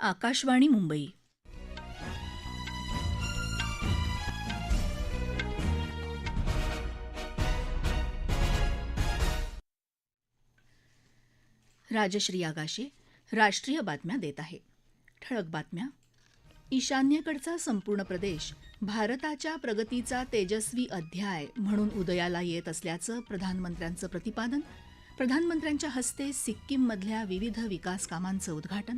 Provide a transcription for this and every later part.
आकाशवाणी मुंबई. राजश्री आगाशे राष्ट्रीय बातम्या देत आहे. ठळक बातम्या. ईशान्येकडचा संपूर्ण प्रदेश भारताच्या प्रगतीचा तेजस्वी अध्याय म्हणून उदयाला येत असल्याचं प्रधानमंत्र्यांचं प्रतिपादन प्रधानमंत्र्यांच्या हस्ते सिक्कीममधल्या विविध विकास कामांचं उद्घाटन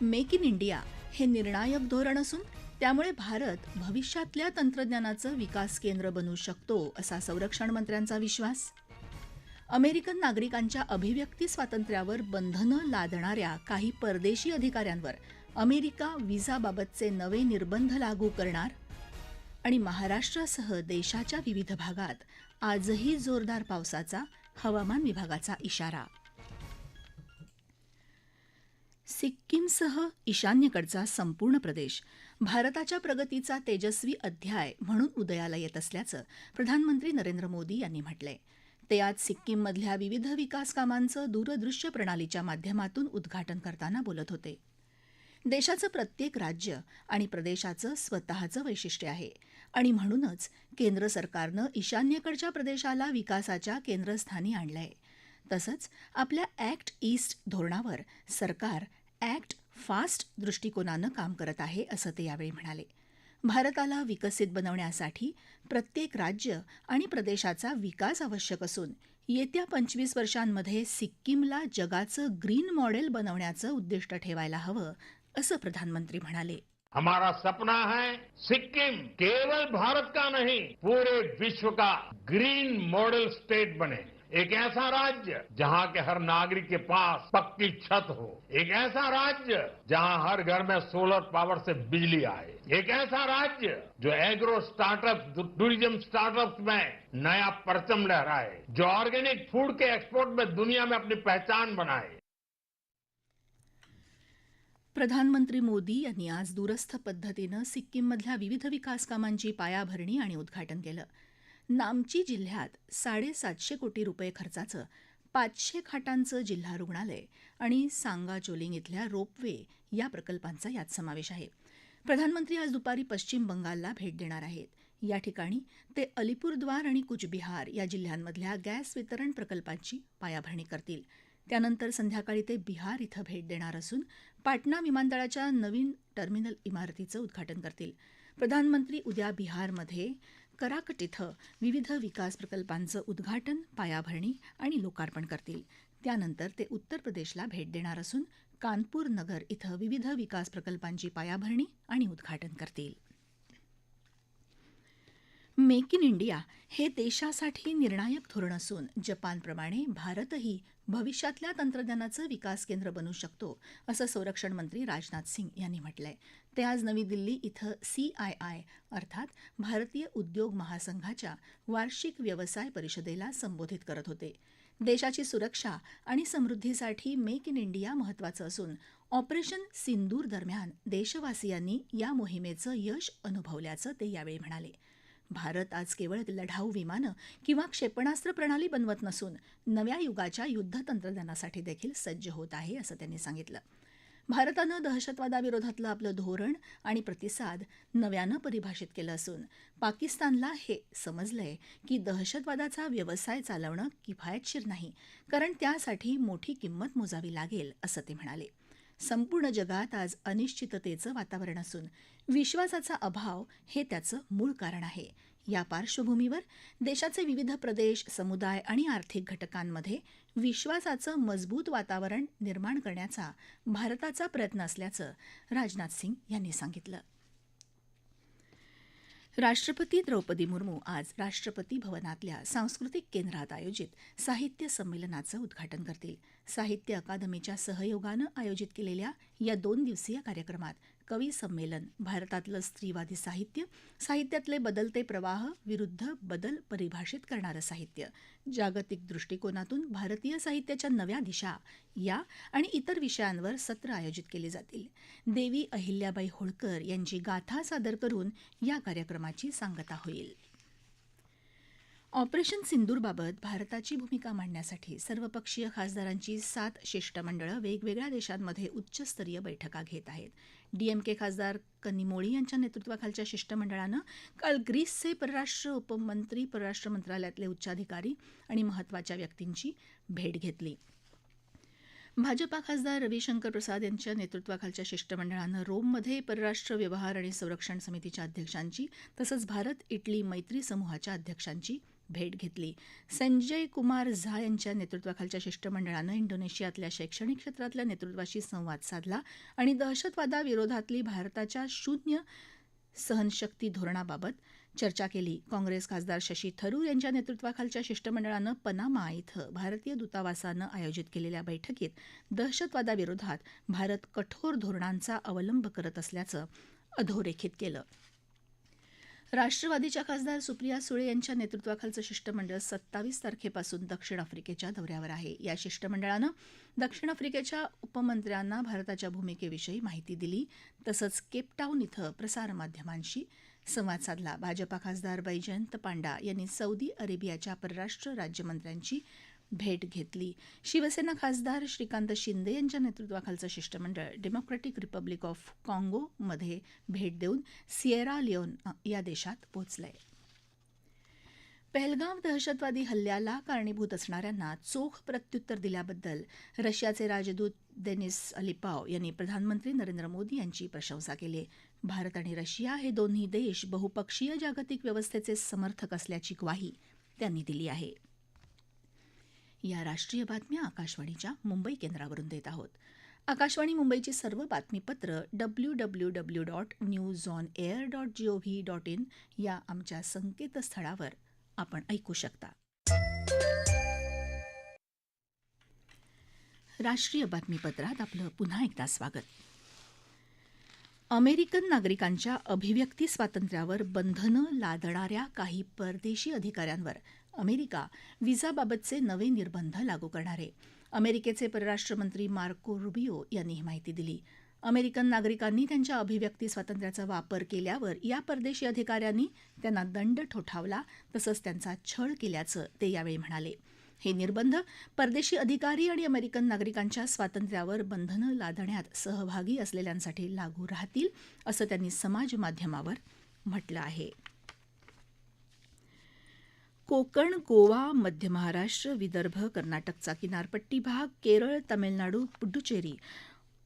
मेक इन इंडिया हे निर्णायक धोरण असून त्यामुळे भारत भविष्यातल्या तंत्रज्ञानाचं विकास केंद्र बनू शकतो असा संरक्षण मंत्र्यांचा विश्वास. अमेरिकन नागरिकांच्या अभिव्यक्ती स्वातंत्र्यावर बंधनं लादणाऱ्या काही परदेशी अधिकाऱ्यांवर अमेरिका व्हिसाबाबतचे नवे निर्बंध लागू करणार? आणि महाराष्ट्रासह देशाच्या विविध भागात आजही जोरदार पावसाचा हवामान विभागाचा इशारा. सिक्कीमसह ईशान्येकडचा संपूर्ण प्रदेश भारताच्या प्रगतीचा तेजस्वी अध्याय म्हणून उदयाला येत असल्याचं प्रधानमंत्री नरेंद्र मोदी यांनी म्हटलंय. ते आज सिक्कीममधल्या विविध विकास कामांचं दूरदृश्य प्रणालीच्या माध्यमातून उद्घाटन करताना बोलत होते. देशाचं प्रत्येक राज्य आणि प्रदेशाचं स्वतःचं वैशिष्ट्य आहे आणि म्हणूनच केंद्र सरकारनं ईशान्येकडच्या प्रदेशाला विकासाच्या केंद्रस्थानी आणलंय. तसंच आपल्या ॲक्ट ईस्ट धोरणावर सरकार ॲक्ट फास्ट दृष्टिकोनानं काम करत आहे असं ते यावेळी म्हणाले. भारताला विकसित बनवण्यासाठी प्रत्येक राज्य आणि प्रदेशाचा विकास आवश्यक असून येत्या पंचवीस वर्षांमध्ये सिक्कीमला जगाचं ग्रीन मॉडेल बनवण्याचं उद्दिष्ट ठेवायला हवं असं प्रधानमंत्री म्हणाले. हमारा सपना है सिक्किम केवल भारत का नहीं पूरे विश्व का ग्रीन मॉडल स्टेट बने। एक ऐसा राज्य जहाँ के हर नागरिक के पास पक्की छत हो। एक ऐसा राज्य जहाँ हर घर में सोलर पावर से बिजली आए। एक ऐसा राज्य जो एग्रो स्टार्टअप टूरिज़्म स्टार्टअप में नया परचम लहराए, जो ऑर्गेनिक फ़ूड के एक्सपोर्ट में दुनिया में अपनी पहचान बनाए। प्रधानमंत्री मोदी यांनी आज दूरस्थ पद्धतीनं सिक्कीममधल्या विविध विकास कामांची पायाभरणी आणि उद्घाटन केलं. नामची जिल्ह्यात साडेसातशे कोटी रुपये खर्चाचं पाचशे खाटांचं जिल्हा रुग्णालय आणि सांगाचोलिंग इथल्या रोपवे या प्रकल्पांचा यात समावेश आहे. प्रधानमंत्री आज दुपारी पश्चिम बंगालला भेट देणार आहेत. या ठिकाणी ते अलिपूरद्वार आणि कुचबिहार या जिल्ह्यांमधल्या गॅस वितरण प्रकल्पांची पायाभरणी करतील. त्यानंतर संध्याकाळी ते बिहार इथं भेट देणार असून पाटणा विमानतळाच्या नवीन टर्मिनल इमारतीचं उद्घाटन करतील. प्रधानमंत्री उद्या बिहारमध्ये कराकट इथं विविध विकास प्रकल्पांचं उद्घाटन पायाभरणी आणि लोकार्पण करतील. त्यानंतर ते उत्तर प्रदेशला भेट देणार असून कानपूर नगर इथं विविध विकास प्रकल्पांची पायाभरणी आणि उद्घाटन करतील. मेक इन इंडिया हे देशासाठी निर्णायक धोरण असून जपानप्रमाणे भारतही भविष्यातल्या तंत्रज्ञानाचं विकास केंद्र बनू शकतो असं संरक्षण मंत्री राजनाथ सिंग यांनी म्हटलंय. ते आज नवी दिल्ली इथं सी अर्थात भारतीय उद्योग महासंघाच्या वार्षिक व्यवसाय परिषदेला संबोधित करत होते. देशाची सुरक्षा आणि समृद्धीसाठी मेक इन इंडिया महत्वाचं असून ऑपरेशन सिंदूर दरम्यान देशवासियांनी या मोहिमेचं यश अनुभवल्याचं ते यावेळी म्हणाले. भारत आज केवळ लढाऊ विमानं किंवा क्षेपणास्त्र प्रणाली बनवत नसून नव्या युगाच्या युद्ध तंत्रज्ञानासाठी देखील सज्ज होत आहे असं त्यांनी सांगितलं. भारतानं दहशतवादाविरोधातलं आपलं धोरण आणि प्रतिसाद नव्यानं परिभाषित केलं असून पाकिस्तानला हे समजलंय की दहशतवादाचा व्यवसाय चालवणं किफायतशीर नाही कारण त्यासाठी मोठी किंमत मोजावी लागेल असं ते म्हणाले. संपूर्ण जगात आज अनिश्चिततेचं वातावरण असून विश्वासाचा अभाव हे त्याचं मूळ कारण आहे. या पार्श्वभूमीवर देशाचे विविध प्रदेश समुदाय आणि आर्थिक घटकांमध्ये विश्वासाचं मजबूत वातावरण निर्माण करण्याचा भारताचा प्रयत्न असल्याचं राजनाथ सिंग यांनी सांगितलं. राष्ट्रपती द्रौपदी मुर्मू आज राष्ट्रपती भवनातल्या सांस्कृतिक केंद्रात आयोजित साहित्य संमेलनाचं उद्घाटन करतील. साहित्य अकादमीच्या सहयोगानं आयोजित केलेल्या या दोन दिवसीय कार्यक्रमात कवी संमेलन भारतातलं स्त्रीवादी साहित्य साहित्यातले बदलते प्रवाह विरुद्ध बदल परिभाषित करणारं साहित्य. जागतिक दृष्टिकोनातून भारतीय साहित्याच्या नव्या दिशा या आणि इतर विषयांवर सत्र आयोजित केली जातील. देवी अहिल्याबाई होळकर यांची गाथा सादर करून या कार्यक्रमाची सांगता होईल. ऑपरेशन सिंदूरबाबत भारताची भूमिका मांडण्यासाठी सर्वपक्षीय खासदारांची सात शिष्टमंडळं वेगवेगळ्या देशांमध्ये उच्चस्तरीय बैठका घेत आहेत. डीएमके खासदार कनिमोळी यांच्या नेतृत्वाखालच्या शिष्टमंडळानं काल ग्रीसचे परराष्ट्र उपमंत्री परराष्ट्र मंत्रालयातले उच्चाधिकारी आणि महत्त्वाच्या व्यक्तींची भेट घेतली. भाजपा खासदार रविशंकर प्रसाद यांच्या नेतृत्वाखालच्या शिष्टमंडळानं रोममध्ये परराष्ट्र व्यवहार आणि संरक्षण समितीच्या अध्यक्षांची तसंच भारत इटली मैत्री समूहाच्या अध्यक्षांची भेट घेतली. संजय कुमार झा यांच्या नेतृत्वाखालच्या शिष्टमंडळानं इंडोनेशियातल्या शैक्षणिक क्षेत्रातल्या नेतृत्वाशी संवाद साधला आणि दहशतवादाविरोधातली भारताच्या शून्य सहनशक्ती धोरणाबाबत चर्चा केली. काँग्रेस खासदार शशी थरूर यांच्या नेतृत्वाखालच्या शिष्टमंडळानं पनामा इथं भारतीय दूतावासानं आयोजित केलेल्या बैठकीत दहशतवादाविरोधात भारत कठोर धोरणांचा अवलंब करत असल्याचं अधोरेखित केलं. राष्ट्रवादीच्या खासदार सुप्रिया सुळे यांच्या नेतृत्वाखालचं शिष्टमंडळ सत्तावीस तारखेपासून दक्षिण आफ्रिकेच्या दौऱ्यावर आहे. या शिष्टमंडळानं दक्षिण आफ्रिकेच्या उपमंत्र्यांना भारताच्या भूमिकेविषयी माहिती दिली. तसंच केपटाऊन इथं प्रसारमाध्यमांशी संवाद साधला. भाजपा खासदार बैजयंत पांडा यांनी सौदी अरेबियाच्या परराष्ट्र राज्यमंत्र्यांची भेट घेतली. शिवसेना खासदार श्रीकांत शिंदे यांच्या नेतृत्वाखालचं शिष्टमंडळ डेमोक्रॅटिक रिपब्लिक ऑफ काँगोमध्ये भेट देऊन सिएरा लिओन या देशात पोहोचलंय. पहलगाव दहशतवादी हल्ल्याला कारणीभूत असणाऱ्यांना चोख प्रत्युत्तर दिल्याबद्दल रशियाचे राजदूत देनिस अलिपाव यांनी प्रधानमंत्री नरेंद्र मोदी यांची प्रशंसा केली. भारत आणि रशिया हे दोन्ही देश बहुपक्षीय जागतिक व्यवस्थेचे समर्थक असल्याची ग्वाही त्यांनी दिली आहे. या राष्ट्रीय बातम्या आकाशवाणीच्या मुंबई केंद्रावरून देत आहोत. आकाशवाणी मुंबईची सर्व बातमीपत्र W W W dot news on air dot G O V dot in या आमच्या संकेतस्थळावर आपण ऐकू शकता. राष्ट्रीय बातमीपत्रात आपलं पुन्हा एकदा स्वागत. अमेरिकन नागरिकांच्या अभिव्यक्ती स्वातंत्र्यावर बंधनं लादणाऱ्या काही परदेशी अधिकाऱ्यांवर अमेरिका विजाबाबतचे नवे निर्बंध लागू करणार. आहे अमेरिकेचे परराष्ट्र मंत्री मार्को रुबियो यांनी ही माहिती दिली. अमेरिकन नागरिकांनी त्यांच्या अभिव्यक्ती स्वातंत्र्याचा वापर केल्यावर या परदेशी अधिकाऱ्यांनी त्यांना दंड ठोठावला तसंच त्यांचा छळ केल्याचं ते यावेळी म्हणाले. हे निर्बंध परदेशी अधिकारी आणि अमेरिकन नागरिकांच्या स्वातंत्र्यावर बंधनं लादण्यात सहभागी असलेल्यांसाठी लागू राहतील असं त्यांनी समाज माध्यमावर म्हटलं आहे. कोकण गोवा मध्य महाराष्ट्र विदर्भ कर्नाटकचा किनारपट्टी भाग केरळ तमिळनाडू पुडुचेरी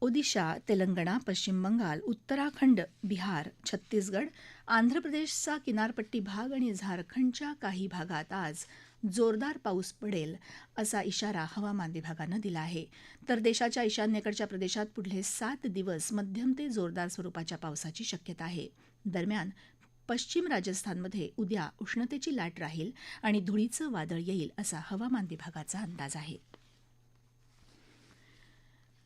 ओदिशा तेलंगणा पश्चिम बंगाल उत्तराखंड बिहार छत्तीसगड आंध्र प्रदेशचा किनारपट्टी भाग आणि झारखंडच्या काही भागात आज जोरदार पाऊस पडेल असा इशारा हवामान विभागानं दिला आहे. तर देशाच्या ईशान्येकडच्या प्रदेशात पुढले सात दिवस मध्यम ते जोरदार स्वरूपाच्या पावसाची शक्यता आहे. दरम्यान पश्चिम राजस्थानमध्ये उद्या उष्णतेची लाट राहील आणि धुळीचं वादळ येईल असा हवामान विभागाचा अंदाज आहे.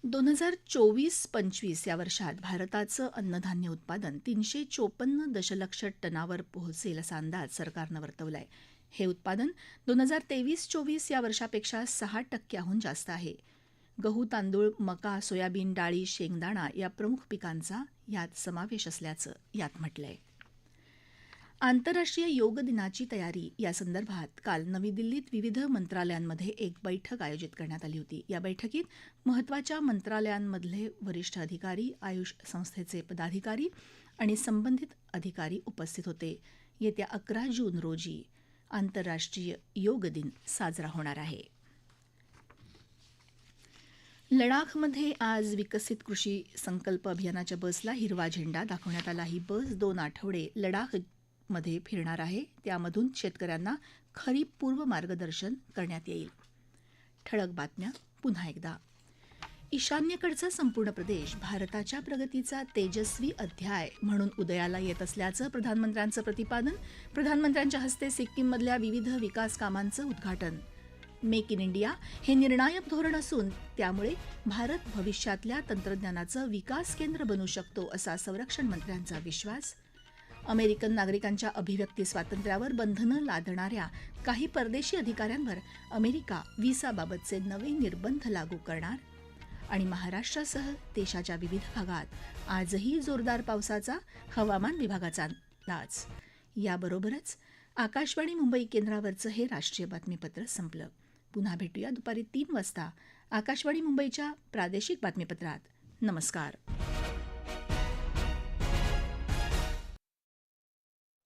दोन हजार चोवीस पंचवीस या वर्षात भारताचं अन्नधान्य उत्पादन तीनशे चोपन्न दशलक्ष टनावर पोहोचेल असा अंदाज सरकारनं वर्तवला आहे हे उत्पादन दोन हजार तेवीस चोवीस या वर्षापेक्षा सहा टक्क्याहून जास्त आहे. गहू तांदूळ मका सोयाबीन डाळी शेंगदाणा या प्रमुख पिकांचा यात समावेश असल्याचं यात म्हटलंय. आंतरराष्ट्रीय योग दिनाची तयारी या संदर्भात काल नवी दिल्लीत विविध मंत्रालयांमध्ये एक बैठक आयोजित करण्यात आली होती. या बैठकीत महत्त्वाच्या मंत्रालयांमधले वरिष्ठ अधिकारी आयुष संस्थेचे पदाधिकारी आणि संबंधित अधिकारी उपस्थित होते. येत्या अकरा जून रोजी आंतरराष्ट्रीय योग दिन साजरा होणार आहे. लडाखमध्ये आज विकसित कृषी संकल्प अभियानाच्या बसला हिरवा झेंडा दाखवण्यात आला. ही बस दोन आठवडे लडाख मध्ये फिरणार आहे. त्यामधून शेतकऱ्यांना खरीप पूर्व मार्गदर्शन करण्यात येईल. ठळक बातम्या पुन्हा एकदा. ईशान्येकडचा संपूर्ण प्रदेश भारताच्या प्रगतीचा तेजस्वी अध्याय म्हणून उदयाला येत असल्याचं प्रधानमंत्र्यांचं प्रतिपादन प्रधानमंत्र्यांच्या हस्ते सिक्कीममधल्या विविध विकास कामांचं उद्घाटन. मेक इन इंडिया हे निर्णायक धोरण असून त्यामुळे भारत भविष्यातल्या तंत्रज्ञानाचं विकास केंद्र बनू शकतो असा संरक्षण मंत्र्यांचा विश्वास अमेरिकन नागरिकांच्या अभिव्यक्ती स्वातंत्र्यावर बंधनं लादणाऱ्या काही परदेशी अधिकाऱ्यांवर अमेरिका व्हिसाबाबतचे नवे निर्बंध लागू करणार? आणि महाराष्ट्रासह देशाच्या विविध भागात आजही जोरदार पावसाचा हवामान विभागाचा अंदाज. याबरोबरच आकाशवाणी मुंबई केंद्रावरचं हे राष्ट्रीय बातमीपत्र संपलं. पुन्हा भेटूया दुपारी तीन वाजता आकाशवाणी मुंबईच्या प्रादेशिक बातमीपत्रात. नमस्कार.